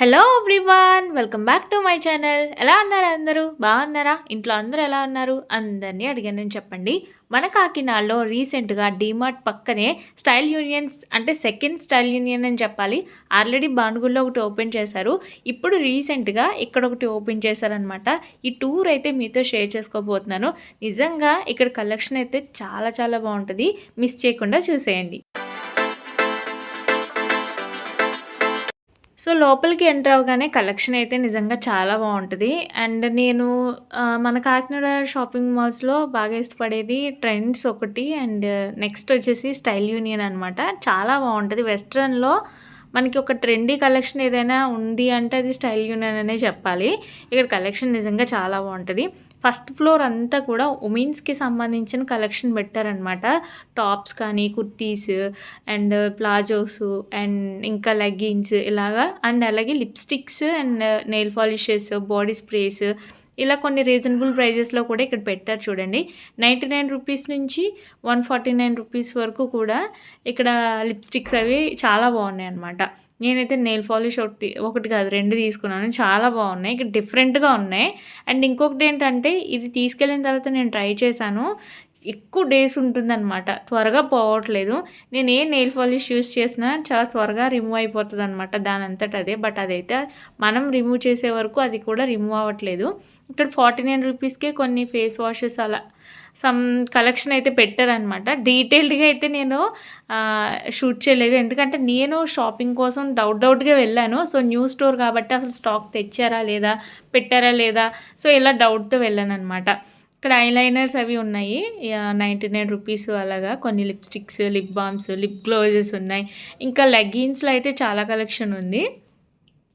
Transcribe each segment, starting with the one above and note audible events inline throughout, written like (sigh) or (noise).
Hello everyone welcome back to my channel ఎలా ఉన్నారు అందరూ? బాగున్నారా? ఇంట్లో అందరూ ఎలా ఉన్నారు? అందరినీ అడిగాను చెప్పండి. మన కాకినాడలో రీసెంట్గా డీమార్ట్ పక్కనే స్టైల్ యూనియన్స్ అంటే సెకండ్ స్టైల్ యూనియన్ అని చెప్పాలి. ఆల్రెడీ బానుగుల్లో ఒకటి ఓపెన్ చేశారు. ఇప్పుడు రీసెంట్గా ఇక్కడ ఒకటి ఓపెన్ చేశారనమాట ఈ టూర్ అయితే మీతో షేర్ చేసుకోబోతున్నాను. నిజంగా ఇక్కడ కలెక్షన్ అయితే చాలా చాలా బాగుంటుంది. మిస్ చేయకుండా చూసేయండి. సో లోపలికి ఎంటర్ అవగానే కలెక్షన్ అయితే నిజంగా చాలా బాగుంటుంది. అండ్ నేను మన కాకినాడ షాపింగ్ మాల్స్లో బాగా ఇష్టపడేది ట్రెండ్స్ ఒకటి అండ్ నెక్స్ట్ వచ్చేసి స్టైల్ యూనియన్ అనమాట చాలా బాగుంటుంది. వెస్ట్రన్లో మనకి ఒక ట్రెండీ కలెక్షన్ ఏదైనా ఉంది అంటే అది స్టైల్ యూనియన్ అనే చెప్పాలి. ఇక్కడ కలెక్షన్ నిజంగా చాలా బాగుంటుంది. ఫస్ట్ ఫ్లోర్ అంతా కూడా ఉమెన్స్కి సంబంధించిన కలెక్షన్ పెట్టారనమాట టాప్స్ కానీ కుర్తీస్ అండ్ ప్లాజోస్ అండ్ ఇంకా లెగ్గిన్స్ ఇలాగా. అండ్ అలాగే lipsticks and nail polishes body sprays ఇలా కొన్ని రీజనబుల్ ప్రైజెస్లో కూడా ఇక్కడ పెట్టారు చూడండి. నైంటీ నైన్ రూపీస్ నుంచి వన్ ఫార్టీ నైన్ రూపీస్ వరకు కూడా ఇక్కడ లిప్స్టిక్స్ అవి చాలా బాగున్నాయి అనమాట నేనైతే నెయిల్ పాలిష్ ఒకటి ఒకటి కాదు రెండు తీసుకున్నాను. చాలా బాగున్నాయి. ఇక్కడ డిఫరెంట్గా ఉన్నాయి. అండ్ ఇంకొకటి ఏంటంటే ఇది తీసుకెళ్ళిన తర్వాత నేను ట్రై చేశాను. ఎక్కువ డేస్ ఉంటుందన్నమాట. త్వరగా పోవట్లేదు. నేను ఏ నెయిల్ పాలిష్ యూస్ చేసినా చాలా త్వరగా రిమూవ్ అయిపోతుంది అనమాట దాని అంతట అదే. బట్ అదైతే మనం రిమూవ్ చేసే వరకు అది కూడా రిమూవ్ అవ్వట్లేదు. ఇక్కడ ఫార్టీ నైన్ రూపీస్కే కొన్ని ఫేస్ వాషెస్ అలా సమ్ కలెక్షన్ అయితే పెట్టారనమాట డీటెయిల్డ్గా అయితే నేను షూట్ చేయలేదు. ఎందుకంటే నేను షాపింగ్ కోసం డౌట్ డౌట్గా వెళ్ళాను. సో న్యూ స్టోర్ కాబట్టి అసలు స్టాక్ తెచ్చారా లేదా పెట్టారా లేదా సో ఇలా డౌట్తో వెళ్ళాను అనమాట ఇక్కడ ఐలైనర్స్ అవి ఉన్నాయి. నైంటీ నైన్ రూపీస్ అలాగా. కొన్ని lipsticks lip balms lip glosses ఉన్నాయి. ఇంకా లెగ్గిన్స్లో అయితే చాలా కలెక్షన్ ఉంది.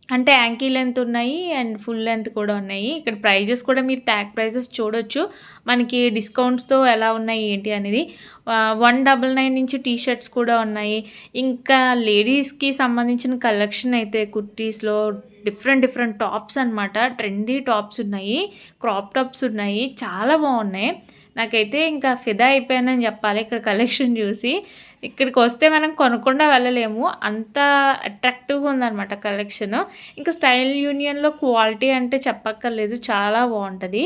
అంటే యాంకీ లెంత్ ఉన్నాయి అండ్ ఫుల్ లెంత్ కూడా ఉన్నాయి. ఇక్కడ ప్రైజెస్ కూడా మీరు ట్యాగ్ ప్రైజెస్ చూడొచ్చు. మనకి డిస్కౌంట్స్తో ఎలా ఉన్నాయి ఏంటి అనేది. వన్ డబల్ నైన్ నుంచి టీ షర్ట్స్ కూడా ఉన్నాయి. ఇంకా లేడీస్కి సంబంధించిన కలెక్షన్ అయితే కుర్తీస్లో డిఫరెంట్ డిఫరెంట్ టాప్స్ అనమాట ట్రెండీ టాప్స్ ఉన్నాయి. క్రాప్ టాప్స్ ఉన్నాయి. చాలా బాగున్నాయి. నాకైతే ఇంకా ఫిదా అయిపోయానని చెప్పాలి ఇక్కడ కలెక్షన్ చూసి. ఇక్కడికి వస్తే మనం కొనకుండా వెళ్ళలేము. అంత అట్రాక్టివ్గా ఉందన్నమాట కలెక్షన్ ఇంకా స్టైల్ యూనియన్లో క్వాలిటీ అంటే చెప్పక్కర్లేదు. చాలా బాగుంటుంది.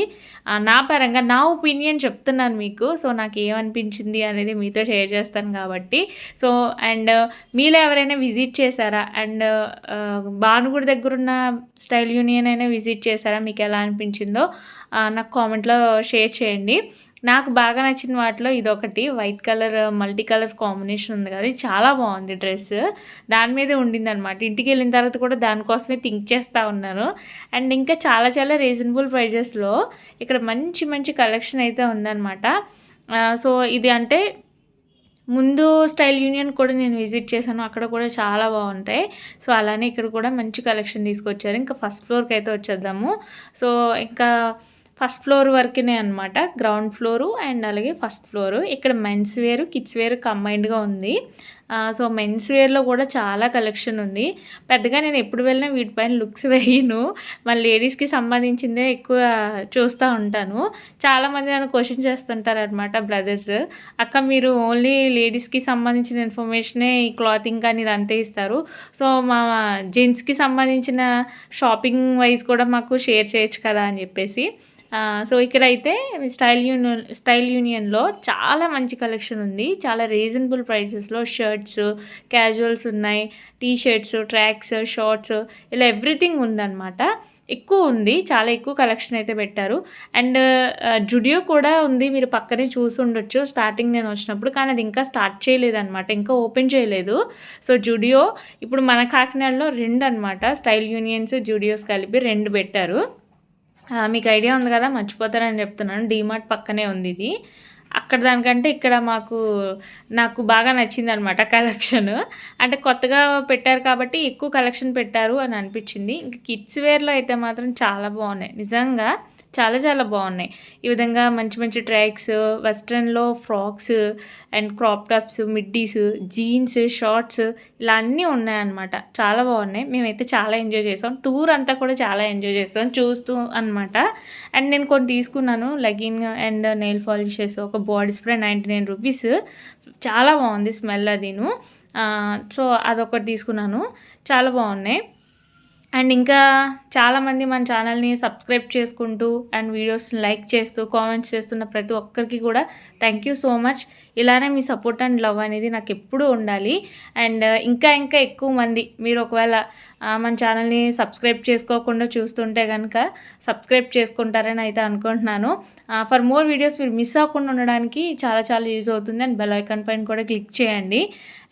నా పరంగా నా ఒపీనియన్ చెప్తున్నాను మీకు. సో నాకు ఏమనిపించింది అనేది మీతో షేర్ చేస్తాను కాబట్టి. సో అండ్ మీలో ఎవరైనా విజిట్ చేశారా? అండ్ భానుగుడి దగ్గర ఉన్న స్టైల్ యూనియన్ అయినా విజిట్ చేశారా? మీకు ఎలా అనిపించిందో నాకు కామెంట్లో షేర్ చేయండి. నాకు బాగా నచ్చిన వాటిలో ఇదొకటి. White colour multi colours combination ఉంది కదా చాలా బాగుంది డ్రెస్. దాని మీదే ఉండింది అనమాట ఇంటికి వెళ్ళిన తర్వాత కూడా దానికోసమే థింక్ చేస్తూ ఉన్నాను అండ్ ఇంకా చాలా చాలా రీజనబుల్ ప్రైజెస్లో ఇక్కడ మంచి మంచి కలెక్షన్ అయితే ఉందన్నమాట. సో ఇది అంటే ముందు స్టైల్ యూనియన్ కూడా నేను విజిట్ చేశాను. అక్కడ కూడా చాలా బాగుంటాయి. సో అలానే ఇక్కడ కూడా మంచి కలెక్షన్ తీసుకొచ్చారు. ఇంకా ఫస్ట్ ఫ్లోర్కి అయితే వచ్చేద్దాము. సో ఇంకా ఫస్ట్ ఫ్లోర్ వరకునే అనమాట గ్రౌండ్ ఫ్లోరు అండ్ అలాగే ఫస్ట్ ఫ్లోరు. ఇక్కడ మెన్స్ వేరు కిడ్స్ వేర్ కంబైన్డ్గా ఉంది. సో మెన్స్ వేర్లో కూడా చాలా కలెక్షన్ ఉంది. పెద్దగా నేను ఎప్పుడు వెళ్ళినా వీటిపైన లుక్స్ (laughs) వేయను. మన లేడీస్కి సంబంధించిందే ఎక్కువ చూస్తూ ఉంటాను. చాలామంది నన్ను క్వశ్చన్ చేస్తుంటారు అనమాట బ్రదర్స్ అక్క మీరు ఓన్లీ లేడీస్కి సంబంధించిన ఇన్ఫర్మేషనే ఈ క్లాతింగ్ కానీ ఇదంతా ఇస్తారు. సో మా జెంట్స్కి సంబంధించిన షాపింగ్ వైజ్ కూడా మాకు షేర్ చేయొచ్చు కదా అని చెప్పేసి. సో ఇక్కడైతే స్టైల్ యూనియన్ స్టైల్ యూనియన్లో చాలా మంచి కలెక్షన్ ఉంది. చాలా రీజనబుల్ ప్రైసెస్లో షర్ట్స్ క్యాజువల్స్ ఉన్నాయి టీ షర్ట్స్ ట్రాక్స్ షార్ట్స్ ఇలా ఎవ్రీథింగ్ ఉందన్నమాట. ఎక్కువ ఉంది చాలా ఎక్కువ కలెక్షన్ అయితే పెట్టారు. అండ్ జుడియో కూడా ఉంది మీరు పక్కనే చూసి ఉండొచ్చు. స్టార్టింగ్ నేను వచ్చినప్పుడు కానీ అది ఇంకా స్టార్ట్ చేయలేదన్నమాట ఇంకా ఓపెన్ చేయలేదు. సో జుడియో ఇప్పుడు మన కాకినాడలో రెండు అనమాట స్టైల్ యూనియన్స్ జుడియోస్ కలిపి రెండు పెట్టారు. మీకు ఐడియా ఉంది కదా మర్చిపోతారని చెప్తున్నాను. డీమార్ట్ పక్కనే ఉంది ఇది. అక్కడ దానికంటే ఇక్కడ మాకు నాకు బాగా నచ్చింది అనమాట కలెక్షన్. అంటే కొత్తగా పెట్టారు కాబట్టి ఎక్కువ కలెక్షన్ పెట్టారు అని అనిపించింది. ఇంకా కిడ్స్ వేర్లో అయితే మాత్రం చాలా బాగున్నాయి. నిజంగా చాలా చాలా బాగున్నాయి. ఈ విధంగా మంచి మంచి tracks వెస్ట్రన్లో frocks and crop tops middies jeans shorts ఇలా అన్నీ ఉన్నాయన్నమాట. చాలా బాగున్నాయి. మేమైతే చాలా ఎంజాయ్ చేసాం. టూర్ అంతా కూడా చాలా ఎంజాయ్ చేసాం. చూస్తూ అనమాట అండ్ నేను కొన్ని తీసుకున్నాను. లెగిన్ అండ్ నెయిల్ పాలిషెస్ ఒక body spray ninety nine rupees. చాలా బాగుంది స్మెల్ అదిను. సో అదొకటి తీసుకున్నాను. చాలా బాగున్నాయి. అండ్ ఇంకా చాలామంది మన ఛానల్ని సబ్స్క్రైబ్ చేసుకుంటూ అండ్ వీడియోస్ని లైక్ చేస్తూ కామెంట్స్ చేస్తున్న ప్రతి ఒక్కరికి కూడా థ్యాంక్ యూ సో మచ్ ఇలానే మీ సపోర్ట్ అండ్ లవ్ అనేది నాకు ఎప్పుడూ ఉండాలి. అండ్ uh, ఇంకా ఇంకా ఎక్కువ మంది మీరు ఒకవేళ uh, మన ఛానల్ని సబ్స్క్రైబ్ చేసుకోకుండా చూస్తుంటే కనుక సబ్స్క్రైబ్ చేసుకుంటారని అయితే అనుకుంటున్నాను. ఫర్ మోర్ వీడియోస్ మీరు మిస్ అవ్వకుండా ఉండడానికి చాలా చాలా యూజ్ అవుతుంది అండ్ బెల్ ఐకాన్ పైన కూడా క్లిక్ చేయండి.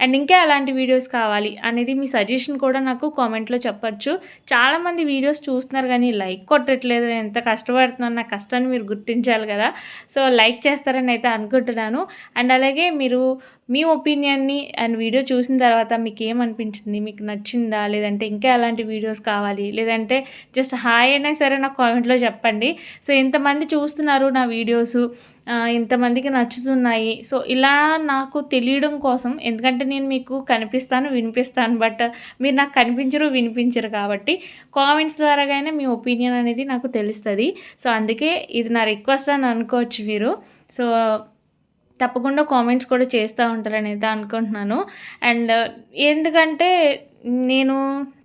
అండ్ ఇంకా ఎలాంటి వీడియోస్ కావాలి అనేది మీ సజెషన్ కూడా నాకు కామెంట్లో చెప్పచ్చు. చాలామంది వీడియోస్ చూస్తున్నారు కానీ లైక్ కొట్టట్లేదు. ఎంత కష్టపడుతున్నాను నా కష్టాన్ని మీరు గుర్తించాలి కదా. సో లైక్ చేస్తారని అయితే అనుకుంటున్నాను. అండ్ అలాగే మీరు మీ ఒపీనియన్ని అండ్ వీడియో చూసిన తర్వాత మీకు ఏమనిపించింది? మీకు నచ్చిందా? లేదంటే ఇంకా ఎలాంటి వీడియోస్ కావాలి? లేదంటే జస్ట్ హాయ్ అయినా సరే నాకు కామెంట్లో చెప్పండి. సో ఇంతమంది చూస్తున్నారు నా వీడియోస్. ఇంతమందికి నచ్చుతున్నాయి. సో ఇలా నాకు తెలియడం కోసం ఎందుకంటే నేను మీకు కనిపిస్తాను వినిపిస్తాను బట్ మీరు నాకు కనిపించరు వినిపించరు కాబట్టి కామెంట్స్ ద్వారాగానే మీ ఒపీనియన్ అనేది నాకు తెలుస్తుంది. సో అందుకే ఇది నా రిక్వెస్ట్ అని అనుకోవచ్చు మీరు. సో తప్పకుండా కామెంట్స్ కూడా చేస్తూ ఉంటారని అయితే అనుకుంటున్నాను. అండ్ ఎందుకంటే నేను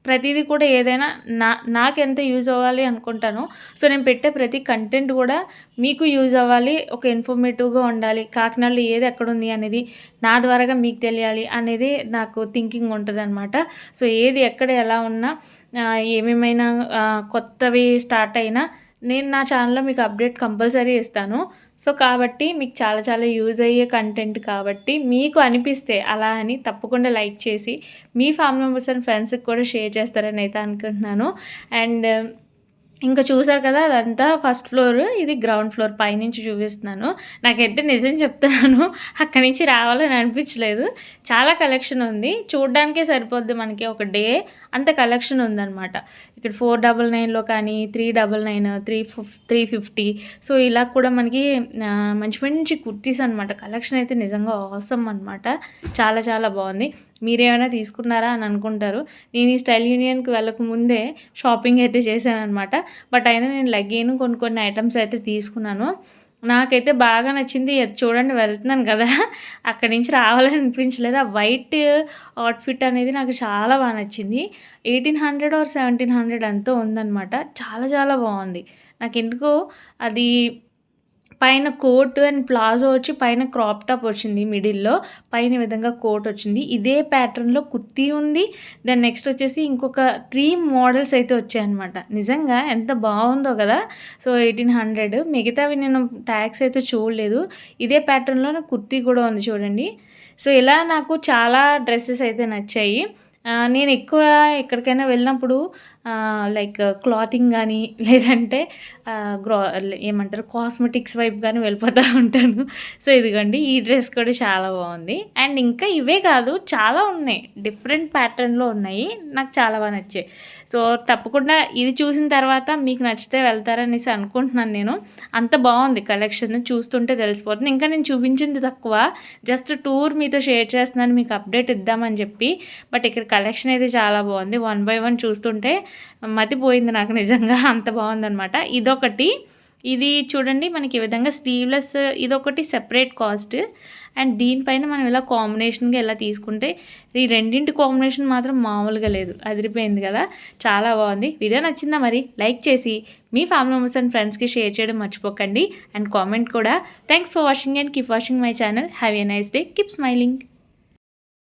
ప్రతిదీ కూడా ఏదైనా నా నాకు ఎంత యూజ్ అవ్వాలి అనుకుంటాను సో నేను పెట్టే ప్రతి కంటెంట్ కూడా మీకు యూజ్ అవ్వాలి ఒక ఇన్ఫర్మేటివ్గా ఉండాలి కాకినాడలో ఏది ఎక్కడ ఉంది అనేది నా ద్వారాగా మీకు తెలియాలి అనేది నాకు థింకింగ్ ఉంటుంది అనమాట సో ఏది ఎక్కడ ఎలా ఉన్నా ఏమేమైనా కొత్తవి స్టార్ట్ అయినా నేను నా ఛానల్లో మీకు అప్డేట్ కంపల్సరీ ఇస్తాను. సో కాబట్టి మీకు చాలా చాలా యూజ్ అయ్యే కంటెంట్ కాబట్టి మీకు అనిపిస్తే అలా అని తప్పకుండా లైక్ చేసి మీ ఫ్యామిలీ మెంబర్స్ అండ్ ఫ్రెండ్స్కి కూడా షేర్ చేస్తారని అయితే అనుకుంటున్నాను. అండ్ ఇంకా చూసారు కదా అదంతా ఫస్ట్ ఫ్లోర్. ఇది గ్రౌండ్ ఫ్లోర్ పైనుంచి చూపిస్తున్నాను. నాకైతే నిజం చెప్తున్నాను అక్కడి నుంచి రావాలని అనిపించలేదు. చాలా కలెక్షన్ ఉంది. చూడడానికే సరిపోద్ది మనకి ఒక డే. అంత కలెక్షన్ ఉందన్నమాట. ఇక్కడ ఫోర్ డబల్ నైన్లో కానీ three double nine three fif three fifty. So ఇలా కూడా మనకి మంచి మంచి కుర్తీస్ అనమాట కలెక్షన్ అయితే నిజంగా అవసరం అనమాట చాలా చాలా బాగుంది. మీరేమైనా తీసుకున్నారా అని అనుకుంటారు. నేను ఈ స్టైల్ యూనియన్కి వెళ్ళక ముందే షాపింగ్ అయితే చేశాను అనమాట బట్ అయినా నేను లగ్గేను కొన్ని కొన్ని ఐటమ్స్ అయితే తీసుకున్నాను. నాకైతే బాగా నచ్చింది. అది చూడండి వెళ్తున్నాను కదా. అక్కడి నుంచి రావాలని అనిపించలేదు ఆ వైట్ అవుట్ఫిట్ అనేది నాకు చాలా బాగా నచ్చింది. Eighteen hundred or seventeen hundred అంతా ఉందన్నమాట. చాలా చాలా బాగుంది. నాకు ఎందుకో అది పైన కోట్ అండ్ ప్లాజో వచ్చి పైన క్రాప్ టాప్ వచ్చింది మిడిల్లో. పైన విధంగా కోట్ వచ్చింది. ఇదే ప్యాటర్న్లో కుర్తీ ఉంది. దెన్ నెక్స్ట్ వచ్చేసి ఇంకొక త్రీ మోడల్స్ అయితే వచ్చాయన్నమాట. నిజంగా ఎంత బాగుందో కదా. సో ఎయిటీన్ హండ్రెడ్ మిగతావి నేను ట్యాక్స్ అయితే చూడలేదు. ఇదే ప్యాటర్న్లో కుర్తీ కూడా ఉంది చూడండి. సో ఇలా నాకు చాలా డ్రెస్సెస్ అయితే నచ్చాయి. నేను ఎక్కువ ఎక్కడికైనా వెళ్ళినప్పుడు లైక్ క్లాతింగ్ కానీ (laughs) లేదంటే గ్రో గ్రా ఏమంటారు కాస్మెటిక్స్ వైపు కానీ వెళ్ళిపోతూ ఉంటాను. సో ఇదిగోండి ఈ డ్రెస్ కూడా చాలా బాగుంది. అండ్ ఇంకా ఇవే కాదు చాలా ఉన్నాయి. డిఫరెంట్ ప్యాటర్న్లో ఉన్నాయి. నాకు చాలా బాగా నచ్చాయి. సో తప్పకుండా ఇది చూసిన తర్వాత మీకు నచ్చితే వెళ్తారనేసి అనుకుంటున్నాను నేను. అంత బాగుంది కలెక్షన్ చూస్తుంటే తెలిసిపోతుంది. ఇంకా నేను చూపించింది తక్కువ. జస్ట్ టూర్ మీతో షేర్ చేస్తున్నాను మీకు అప్డేట్ ఇద్దామని చెప్పి. బట్ ఇక్కడ కలెక్షన్ అయితే చాలా బాగుంది. వన్ బై వన్ చూస్తుంటే మతిపోయింది నాకు నిజంగా. అంత బాగుందనమాట ఇదొకటి. ఇది చూడండి మనకి ఈ విధంగా స్లీవ్లెస్ ఇదొకటి సెపరేట్ కాస్ట్ అండ్ దీనిపైన మనం ఇలా కాంబినేషన్గా ఇలా తీసుకుంటే ఈ రెండింటి కాంబినేషన్ మాత్రం మామూలుగా లేదు. అదిరిపోయింది కదా. చాలా బాగుంది. వీడియో నచ్చిందా మరి? లైక్ చేసి మీ ఫ్యామిలీ మెంబర్స్ అండ్ ఫ్రెండ్స్కి షేర్ చేయడం మర్చిపోకండి. అండ్ కామెంట్ కూడా. Thanks for watching and keep watching my channel have a nice day keep smiling